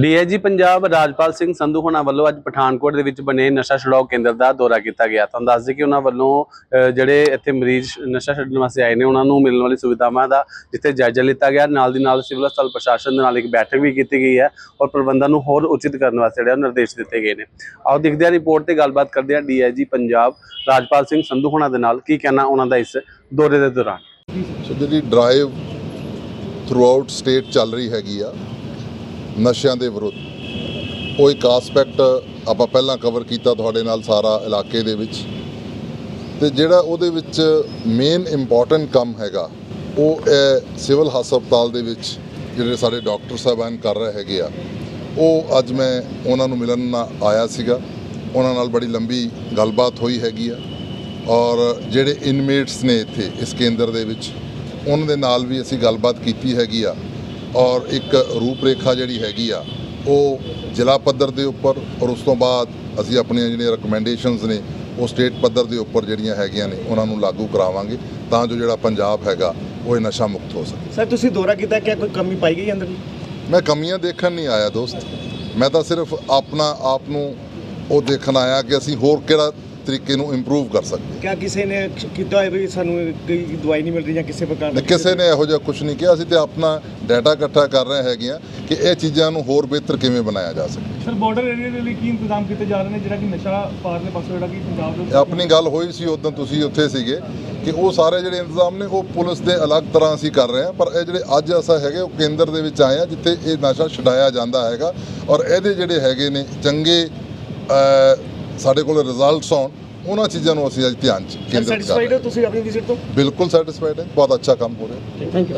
DIG Punjab Rajpal Singh Sandhu ਹੋਣਾ ਵੱਲੋਂ ਅੱਜ ਪਠਾਨਕੋਟ ਦੇ ਵਿੱਚ ਬਣੇ ਨਸ਼ਾ ਛੁਡਾਓ ਕੇਂਦਰ ਦਾ ਦੌਰਾ ਕੀਤਾ ਗਿਆ। ਤੁਹਾਨੂੰ ਦੱਸ ਦਈਏ ਕਿ ਉਹਨਾਂ ਵੱਲੋਂ ਜਿਹੜੇ ਇੱਥੇ ਮਰੀਜ਼ ਨਸ਼ਾ ਛੱਡਣ ਵਾਸਤੇ ਆਏ ਨੇ, ਉਹਨਾਂ ਨੂੰ ਮਿਲਣ ਵਾਲੀ ਸੁਵਿਧਾਵਾਂ ਦਾ ਜਿੱਥੇ ਜਾਇਜ਼ਾ ਲਿੱਤਾ ਗਿਆ। ਨਾਲ ਦੀ ਨਾਲ ਸਿਵਲ ਹਸਪਤਾਲ ਪ੍ਰਸ਼ਾਸਨ ਦੇ ਨਾਲ ਇੱਕ ਬੈਠਕ ਵੀ ਕੀਤੀ ਗਈ ਹੈ ਔਰ ਪ੍ਰਬੰਧਾਂ ਨੂੰ ਹੋਰ ਉਚਿਤ ਕਰਨ ਵਾਸਤੇ ਜਿਹੜੇ ਆ ਨਿਰਦੇਸ਼ ਦਿੱਤੇ ਗਏ ਨੇ। ਆਓ ਦੇਖਦੇ ਹਾਂ ਰਿਪੋਰਟ ਤੇ ਗੱਲਬਾਤ ਕਰਦੇ ਹਾਂ ਡੀਆਈਜੀ ਪੰਜਾਬ ਰਾਜਪਾਲ ਸਿੰਘ ਸੰਧੂ ਹੋਣਾ ਦੇ ਨਾਲ। ਕੀ ਕਹਿਣਾ ਉਹਨਾਂ ਦਾ ਇਸ ਦੌਰੇ ਦੇ ਦੌਰਾਨ? ਸੋ ਜਿਹੜੀ ਡਰਾਈਵ ਥਰੂ ਆਊਟ ਸਟੇਟ ਚੱਲ ਰਹੀ ਹੈਗੀ ਆ ਨਸ਼ਿਆਂ ਦੇ ਵਿਰੁੱਧ। ਉਹ ਇੱਕ ਆਸਪੈਕਟ ਆਪਾਂ ਪਹਿਲਾਂ ਕਵਰ ਕੀਤਾ ਤੁਹਾਡੇ ਨਾਲ ਸਾਰਾ ਇਲਾਕੇ ਦੇ ਵਿੱਚ। ਤੇ ਜਿਹੜਾ ਉਹਦੇ ਵਿੱਚ ਮੇਨ ਇੰਪੋਰਟੈਂਟ ਕੰਮ ਹੈਗਾ, ਉਹ ਇਹ ਸਿਵਲ ਹਸਪਤਾਲ ਦੇ ਵਿੱਚ ਜਿਹੜੇ ਸਾਡੇ ਡਾਕਟਰ ਸਾਹਿਬਾਨ ਕਰ ਰਹੇ ਹੈਗੇ ਆ, ਉਹ ਅੱਜ ਮੈਂ ਉਹਨਾਂ ਨੂੰ ਮਿਲਣ ਨਾ ਆਇਆ ਸੀਗਾ। ਉਹਨਾਂ ਨਾਲ ਬੜੀ ਲੰਬੀ ਗੱਲਬਾਤ ਹੋਈ ਹੈਗੀ ਆ। ਔਰ ਜਿਹੜੇ ਇਨਮੇਟਸ ਨੇ ਇੱਥੇ ਇਸ ਕੇਂਦਰ ਦੇ ਵਿੱਚ, ਉਹਨਾਂ ਦੇ ਨਾਲ ਵੀ ਅਸੀਂ ਗੱਲਬਾਤ ਕੀਤੀ ਹੈਗੀ ਆ। ਔਰ ਇੱਕ ਰੂਪਰੇਖਾ ਜਿਹੜੀ ਹੈਗੀ ਆ ਉਹ ਜ਼ਿਲ੍ਹਾ ਪੱਧਰ ਦੇ ਉੱਪਰ ਔਰ ਉਸ ਤੋਂ ਬਾਅਦ ਅਸੀਂ ਆਪਣੀਆਂ ਜਿਹੜੀਆਂ ਰეკਮੈਂਡੇਸ਼ਨਸ ਨੇ ਉਹ ਸਟੇਟ ਪੱਧਰ ਦੇ ਉੱਪਰ ਜਿਹੜੀਆਂ ਹੈਗੀਆਂ ਨੇ ਉਹਨਾਂ ਨੂੰ ਲਾਗੂ ਕਰਾਵਾਂਗੇ ਤਾਂ ਜੋ ਜਿਹੜਾ ਪੰਜਾਬ ਹੈਗਾ ਉਹ ਇਹ ਨਸ਼ਾ ਮੁਕਤ ਹੋ ਸਕੇ। ਸਰ ਤੁਸੀਂ ਦੌਰਾ ਕੀਤਾ ਕਿ ਕੋਈ ਕਮੀ ਪਾਈ ਗਈ ਅੰਦਰ? ਮੈਂ ਕਮੀਆਂ ਦੇਖਣ ਨਹੀਂ ਆਇਆ ਦੋਸਤ। ਮੈਂ ਤਾਂ ਸਿਰਫ ਆਪਣਾ ਆਪ ਨੂੰ ਉਹ ਦੇਖਣ ਆਇਆ ਕਿ ਅਸੀਂ ਹੋਰ ਕਿਹੜਾ ਤਰੀਕੇ ਨੂੰ ਇੰਪਰੂਵ ਕਰ ਸਕਦੇ ਕਿਆ ਕਿਸੇ ਨੇ ਕੀਤਾ ਹੋਇਆ ਵੀ ਸਾਨੂੰ ਕੋਈ ਦਵਾਈ ਨਹੀਂ ਮਿਲ ਰਹੀ ਜਾਂ ਕਿਸੇ ਪ੍ਰਕਾਰ ਨੇ ਕਿਸੇ ਨੇ ਇਹੋ ਜਿਹਾ ਕੁਝ ਨਹੀਂ ਕਿਹਾ। ਅਸੀਂ ਤੇ ਆਪਣਾ ਡਾਟਾ ਇਕੱਠਾ ਕਰ ਰਹੇ ਹੈਗੇ ਆ ਕਿ ਇਹ ਚੀਜ਼ਾਂ ਨੂੰ ਹੋਰ ਬਿਹਤਰ ਕਿਵੇਂ ਬਣਾਇਆ ਜਾ ਸਕੇ। ਸਰ ਬਾਰਡਰ ਏਰੀਆ ਦੇ ਲਈ ਕੀ ਇੰਤਜ਼ਾਮ ਕੀਤੇ ਜਾ ਰਹੇ ਨੇ? ਜਿਹੜਾ ਕਿ ਨਸ਼ਾ ਪਾਰਲੇ ਪਾਸੋਂ ਜਿਹੜਾ ਕਿ ਪੰਜਾਬ ਦੇ ਆਪਣੀ ਗੱਲ ਹੋਈ ਸੀ ਉਦੋਂ ਤੁਸੀਂ ਉੱਥੇ ਸੀਗੇ ਕਿ ਉਹ ਸਾਰੇ ਜਿਹੜੇ ਇੰਤਜ਼ਾਮ ਨੇ ਉਹ ਪੁਲਿਸ ਦੇ ਅਲੱਗ ਤਰ੍ਹਾਂ ਅਸੀਂ ਕਰ ਰਹੇ ਹਾਂ। ਪਰ ਇਹ ਜਿਹੜੇ ਅੱਜ ਅਸਾਂ ਹੈਗੇ ਉਹ ਕੇਂਦਰ ਦੇ ਵਿੱਚ ਆਏ ਆ ਜਿੱਥੇ ਇਹ ਨਸ਼ਾ ਛਡਾਇਆ ਜਾਂਦਾ ਹੈਗਾ। ਔਰ ਇਹਦੇ ਜਿਹੜੇ ਹੈਗੇ ਨੇ ਚੰਗੇ ਅ, ਸਾਡੇ ਕੋਲ ਰਿਜ਼ਲਟਸ ਆਉਣ ਉਹਨਾਂ ਚੀਜ਼ਾਂ ਨੂੰ ਅਸੀਂ ਅੱਜ ਧਿਆਨ ਚ ਕੇਂਦਰਿਤ ਕਰ ਰਹੇ ਸੈਟੀਸਫਾਈਡ ਹੋ ਹਾਂ। ਤੁਸੀਂ ਆਪਣੀ ਵਿਜ਼ਿਟ ਤੋਂ? ਬਿਲਕੁਲ ਸੈਟੀਸਫਾਈਡ ਹੈ ਬਹੁਤ ਅੱਛਾ ਕੰਮ ਹੋ ਰਿਹਾ ਥੈਂਕ ਯੂ